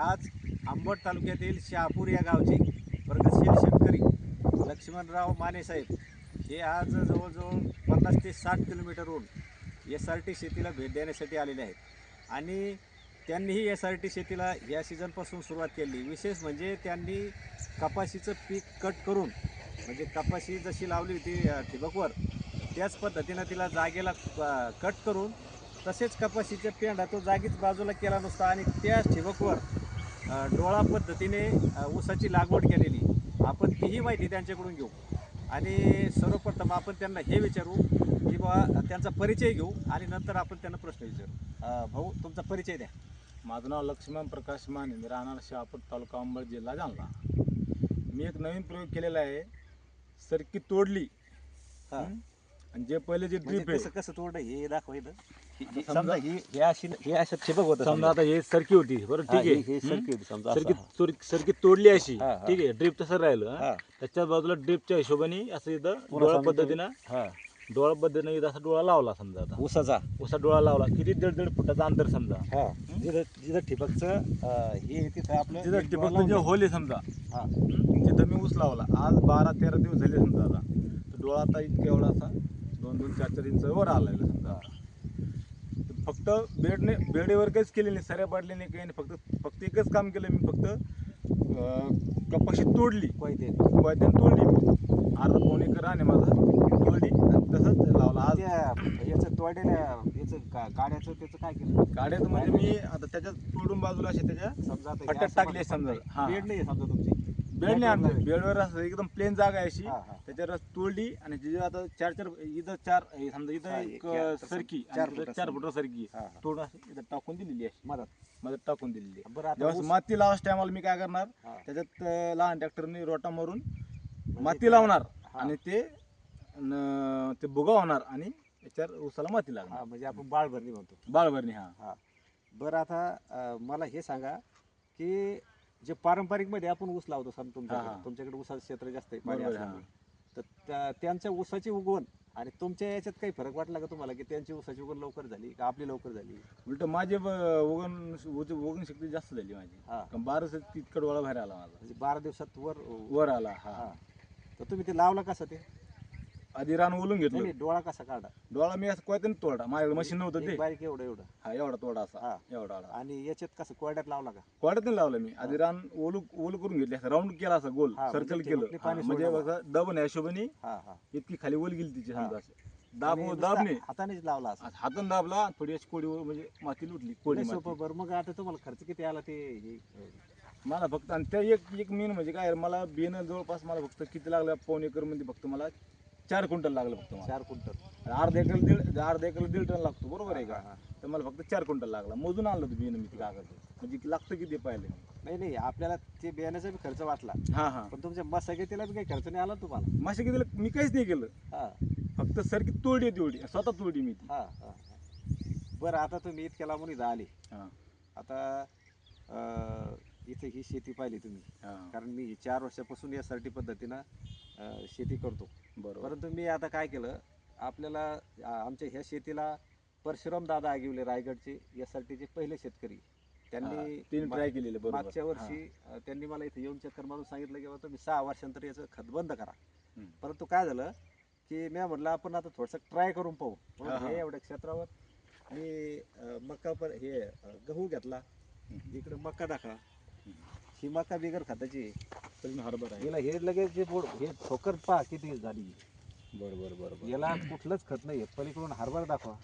आज आंबट तालुक्यातील शहापूर या गावचे प्रगतशील शेतकरी लक्ष्मणराव मानेसाहेब हे आज जवळजवळ पन्नास ते साठ किलोमीटरहून एस आर टी शेतीला भेट देण्यासाठी आलेले आहेत. आणि त्यांनीही एस आर टी शेतीला या सीझनपासून सुरुवात केली. विशेष म्हणजे त्यांनी कपाशीचं पीक कट करून म्हणजे कपाशी जशी लावली होती ठिबकवर त्याच पद्धतीनं तिला जागेला कट करून तसेच कपाशीच्या पेंडा तो जागीच बाजूला केला नुसता आणि त्या ठिबकवर डोळा पद्धतीने ऊसाची लागवड केलेली. आपण तीही माहिती त्यांच्याकडून घेऊ. आणि सर्वप्रथम आपण त्यांना हे विचारू की बा त्यांचा परिचय घेऊ आणि नंतर आपण त्यांना प्रश्न विचारू. भाऊ तुमचा परिचय द्या. माझं नाव लक्ष्मण प्रकाश माने मी राहणार शहापूर तालुका अंबड जिल्हा जालना. मी एक नवीन प्रयोग केलेला आहे. सरकी तोडली. हा. आणि जे पहिले जे म्हणजे ड्रीप कसं आहे कसं तोडलं हे दाखवायचं हे- हे- समजा- समजा ही हे अशी हे असं ठिबक होतं समजा आता हे सरकी होती बरं ठीक आहे. हे? सरकी होती समजा सरकी असं, सरकी तोडली अशी हा, हा. ठीक आहे. ड्रीप तसं राहिलं. हं? हा. त्याच्या बाजूला ड्रीपच्या हिशोबाने असं इथं पुन्हा डोळा समजा पद्धतीनं हा. डोळा पद्धतीनं इथं असा डोळा लावला समजा आता. ऊसाचा. असा डोळा लावला. किती दीड दीड फुटाचं अंतर समजा. हा. जिथं जिथं ठिबकचं अं, हे तिथं आपलं तिथं एक डोळा टिपक जे लावून होल आहे समजा. हा. हं? तिथं मी ऊस लावला. आज बारा तेरा दिवस झाले समजा आता. तर डोळा आता इतका एवढा असा दोन दोन चार चार इंच वर आलेला. समजा फक्त बेडने बेडेवर काहीच केले नाही सऱ्या पाडले नाही काही नाही. फक्त फक्त एकच काम केलं मी फक्त कपाशी तोडली. कोयते वैद्यान तोडली. मी अर्धा पाऊण एकर आहे माझा. तोडली. आणि तसंच लावला आज. याचं तोडलेल्या याचं का- काड्याचं त्याचं काय केलं? काढ्यात म्हणजे मी आता त्याच्यात तोडून बाजूला असे त्याच्या समजा आता टाकली समजा. हा. बेड नाही समजा तुमची. बेड नाही आणलं. बेडवर असं एकदम प्लेन जागा आहे अशी हा, हा. त्याच्यावर तोडली आणि जिथे आता चार चार इथं चार हे समजा इथं हा, एक सरकी चार फुटाचं. चार फुटा सरकी हा, हा. तोडून अशी इथं टाकून दिलेली आहे मदत मध्ये टाकून दिलेली आहे बरं आता जेव्हा ऊस- माती लावायच्या टायमाला मी काय करणार हा. त्याच्यात अं, लहान ट्रॅक्टरने रोटा मारून म्हणजे माती लावणार हा. आणि ते न- ते बुगा होणार आणि त्याच्यावर उसाला माती हा लागणार म्हणजे आपण बाळ भरणी म्हणतो बाळभरणी हा हा बरं आता अं, मला हे सांगा की जे पारंपरिकमध्ये आपण ऊस लावतो सर हा, तुमच्याकडे हा. तुमच्याकडे ऊसाचं क्षेत्र जास्त आहे पाणी बरोबर आहे, असल्यामुळे. तर त्या- त्यांच्या ऊसाची उगवण आणि तुमच्या याच्यात काही फरक वाटला का तुम्हाला की त्यांची ऊसाची उगवण लवकर झाली का आपली लवकर झाली? उलट माझे ब- उगवण शक्ती जास्त झाली माझी. हा. कारण बारस इतकं डोळा बाहेर आला माझा. म्हणजे बारा दिवसात वर वर आला हा. हा. तर तुम्ही ते लावला कसं ते? आधी रान ओलून नाही घेतलं. नाही, डोळा कसा काढा? डोळा मी असं कोयत्याने तोडा. माझ्याकडे मशीन नव्हतं एक ते. बारीक एवढं एवढं. हा एवढा तोडा असा. हा. एवढा आला आणि याच्यात कसं कोरड्यात लावला का? कोड्यात नाही लावलं मी. आधी रान ओलू ओलू करून घेतली. असं राऊंड केला असं गोल. हा, सर्कल म्हणजे केलं. पाणी म्हणजे सोडलं असं हिशोबाने. हा हा. इतकी खाली ओल गेली तिची. समजा असं दाब आणि दाबने नुसता हातानेच लावला असं. हातून दाबला थोडी अशी कोडी म्हणजे माती लुटली कोडी नाही माती. सोपं बरं. मग आता तुम्हाला खर्च किती आला ते हे? मला फक्त आणि त्या एक एक मेन म्हणजे काय मला बियाणं जवळपास मला फक्त किती लागलं? पाऊन एकरमध्ये फक्त मला चार क्विंटल लागलं फक्त मला. चार क्विंटल. अर्धा एकर दीड अर्धा एकर दीड टन लागतो बरोबर आहे का. तर मला फक्त चार क्विंटल लागला. मोजून आणलं होतं बियाणं मी ते कागद म्हणजे लागतं किती पाहिलं? नाही नाही आपल्याला ते बियाण्याचा बी खर्च वाटला हा हा. पण तुमच्या मशागतीला बी काही खर्च नाही आला तुम्हाला. मासे किती मी काहीच नाही केलं. हा. फक्त सरकी तोडी आहे तेवढी. स्वतः तोडी मी ती. हा हा हा. बरं आता तुम्ही इतक्या लांबून इथं आले. हा. आता अं, इथे ही शेती पाहिली तुम्ही. हा. कारण मी चार वर्षापासून यासाठी पद्धतीनं अं, शेती करतो. बरोबर. परंतु मी आता काय केलं आपल्याला आ- आमच्या ह्या शेतीला परशुराम दादा आगिवले रायगडचे यासाठीचे पहिले शेतकरी त्यांनी तीन मा- ट्राय केलेले बरोबर. मागच्या वर्षी अ, त्यांनी मला इथे येऊन चक्कर मारून सांगितलं की बाबा तुम्ही सहा वर्षांतर याचं खत बंद करा. हम्म. परंतु काय झालं की मी म्हटलं आपण आता थोडंसं ट्राय करून पाहू. म्हणून हा, हा. हे एवढ्या क्षेत्रावर मी अ, मका पर हे अ, गहू घेतला. हम्म. इकडे मका दाखवा ही मका बिगर खताची आहे. तरी हरभरा आहे. हिला हे लगेच जे पोड हे ठोकर पहा किती झाली. बरोबर बरोबर याला कुठलंच खत नाही पलीकडून हरभरा दाखवा.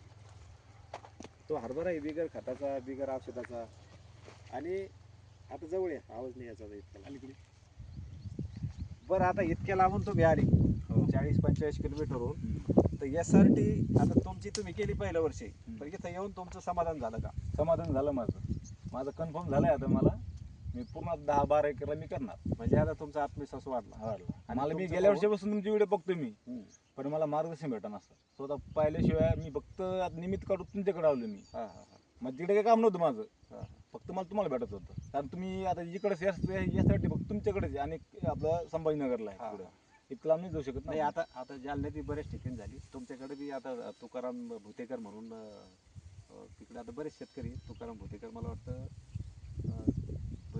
तो हरभरा आहे बिगर खताचा बिगर औषधाचा. आणि आता जवळ आहे. आवाज नाही याचा इतका. अलीकडे. बरं आता इतक्या लांबून तुम्ही आले. हो. चाळीस पंचेचाळीस किलोमीटरहून हम्म. तर यासाठी आता तुमची तुम्ही केली पहिल्या वर्षी. पण इथं येऊन तुमचं समाधान झालं का? समाधान झालं माझं. माझं कन्फर्म झालंय आता मला. मी पूर्ण दहा बारा एकरला मी करणार. म्हणजे आता तुमचा आत्मविश्वास वाढला. आणि मला मी तुमचं गेल्या भाऊ- वर्षीपासून तुमचे व्हिडिओ बघतोय मी. पण मला मार्गदर्शन भेटत नसतं स्वतः पाहिल्याशिवाय मी फक्त आता निमित्त काढून तुमच्याकडे आलो मी. हा हा हा. मग तिकडे काही काम नव्हतं माझं. हा. फक्त मला तुम्हाला भेटत होतं. कारण तुम्ही आता इकडेच यासाठी फक्त तुमच्याकडेच आहे आणि आपलं संभाजीनगरला हा, आहे. इतकं लांब नाही जाऊ शकत नाही आता आता जालन्यात बी बरेच ठिकाणी झाली. तुमच्याकडे बी आता तुकाराम भुतेकर म्हणून अं, अं, तिकडे आता बरेच शेतकरी आहेत. तुकाराम भुतेकर मला वाटतं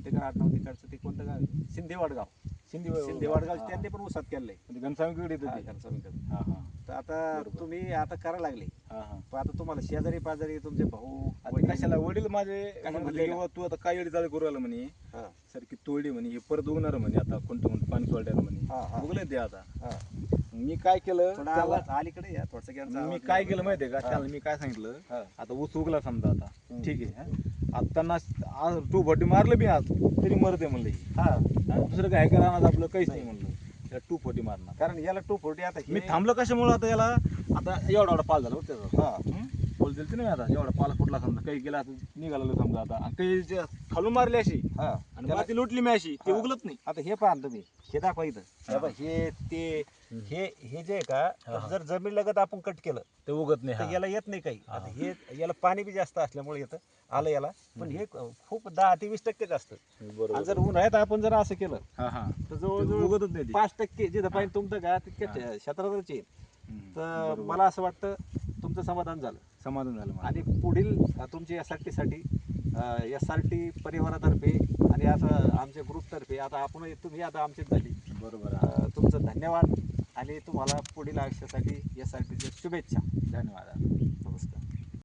अं, आडनाव तिकडचं ते कोणतं गाव आहे? शिंदेवाड गाव शिंदे शिंदेवाड गाव त्यांनी पण ऊसात केलंय. म्हणजे घनसावंगीकडे येतं हा, ते. घनसावंगीकडे. हा हा. तर आता. तुम्ही आता करा लागले. हा हा. पण आता तुम्हाला शेजारी पाजारी तुमचे भाऊ आता वडील- कशाला वडील माझे? म्हणले म्हणले की तू आता काय येडी चालू करू आला म्हणे. हा, सारखी तोडी म्हणे. हे परत उगणार म्हणे आता कोणतं कोणतं पाणी सोडायला म्हणे. हा, हा. उगले ते आता. हा. मी काय केलं थोडा त्याला- आवाज अलीकडे या थोडस मी काय केलं माहितीये का हा. त्याला मी काय सांगितलं हा. आता ऊस उगला समजा आता हम्म. ठीक आहे हा. आता ना आज तू भट्टी मारलं बी आज तरी मरते म्हणलं ही. हा हा, दुसरं काय करा आपलं काहीच नाही म्हणलं त्याला टू फोर्टी मारणार कारण याला टू फोर्टी आता हे- मी थांबलो कशामुळे आता याला आता एवढा एवढा पाल झाला बघ त्याचा हा हं? बोल दिलते ना मी आता एवढा पाला फुटला समजा काही गेला आता निघाला समजा आता आणि काही जे खालून मारली अशी हा आणि त्याला- माती लुटली मी अशी ते हा. उगलत नाही आता हे पहा ना तुम्ही हे दाखवा इथं हा. हे हे ते. हे हे जे आहे का. जर जमीन लगत आपण कट केलं ते उगत नाही तर हा. याला येत नाही काही. आता हे याला पाणी बी जास्त असल्यामुळे येतं आलं याला पण हे खूप दहा ते वीस टक्केच असतं आणि जर उन्हाळ्यात आपण जर असं केलं हा हा तर ते जवळजवळ उगतच नाही ते. पाच टक्के जिथं पाणी तुमचं का. तितक्या क्षेत्रातच येईल हम्म. तर. मला असं वाटतं तुमचं समाधान झालं समाधान झालं मला. आणि पुढील तुमची एस आर टीसाठी एस आर टी परिवारातर्फे आणि आता आमच्या ग्रुपतर्फे आता आपण तुम्ही आता आमचीच झाली बरोबर अ. तुमचं धन्यवाद आणि तुम्हाला पुढील आयुष्यासाठी एस आर टीच्या शुभेच्छा धन्यवाद